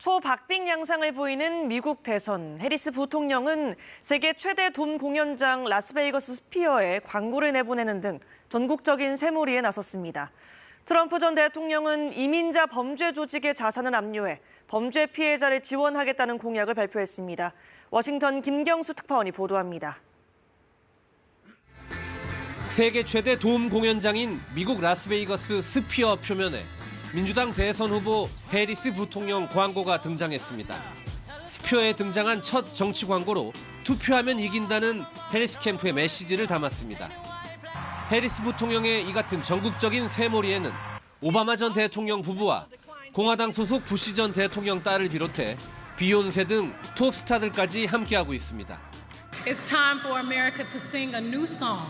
초박빙 양상을 보이는 미국 대선. 해리스 부통령은 세계 최대 돔 공연장 라스베이거스 스피어에 광고를 내보내는 등 전국적인 새몰이에 나섰습니다. 트럼프 전 대통령은 이민자 범죄 조직의 자산을 압류해 범죄 피해자를 지원하겠다는 공약을 발표했습니다. 워싱턴 김경수 특파원이 보도합니다. 세계 최대 도움 공연장인 미국 라스베이거스 스피어 표면에 민주당 대선 후보 해리스 부통령 광고가 등장했습니다. 스피어에 등장한 첫 정치 광고로 투표하면 이긴다는 해리스 캠프의 메시지를 담았습니다. 해리스 부통령의 이 같은 전국적인 새몰이에는 오바마 전 대통령 부부와 공화당 소속 부시 전 대통령 딸을 비롯해 비욘세 등 톱스타들까지 함께하고 있습니다. It's time for America to sing a new song.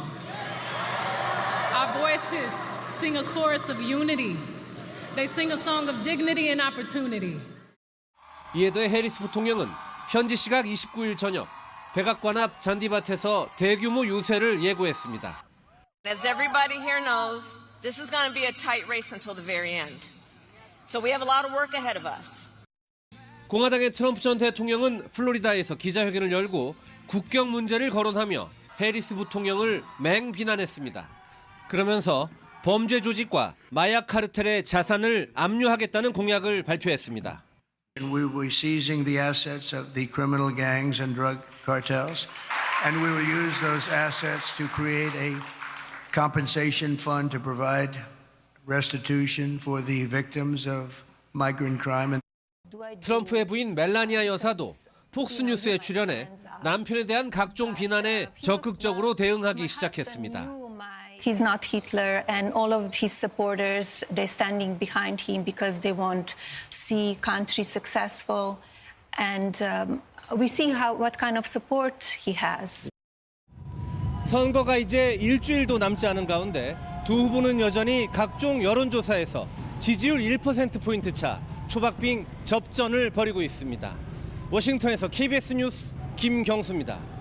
Our voices sing a chorus of unity. They sing a song of dignity and opportunity. 이에 더해 해리스 부통령은 현지 시각 29일 저녁 백악관 앞 잔디밭에서 대규모 유세를 예고했습니다. As everybody here knows, this is going to be a tight race until the very end. So we have a lot of work ahead of us. 공화당의 트럼프 전 대통령은 플로리다에서 기자회견을 열고 국경 문제를 거론하며 해리스 부통령을 맹 비난했습니다. 그러면서 범죄 조직과 마약 카르텔의 자산을 압류하겠다는 공약을 발표했습니다. And we will be seizing the assets of the criminal gangs and drug cartels, and we will use those assets to create a compensation fund to provide restitution for the victims of migrant crime. 트럼프의 부인 멜라니아 여사도 폭스뉴스에 출연해 남편에 대한 각종 비난에 적극적으로 대응하기 시작했습니다. He's not Hitler, and all of his supporters they're standing behind him because they want see country successful, and um, we see how what kind of support he has. 선거가 이제 일주일도 남지 않은 가운데 두 후보는 여전히 각종 여론조사에서 지지율 1%포인트 차 초박빙 접전을 벌이고 있습니다. 워싱턴에서 KBS 뉴스 김경수입니다.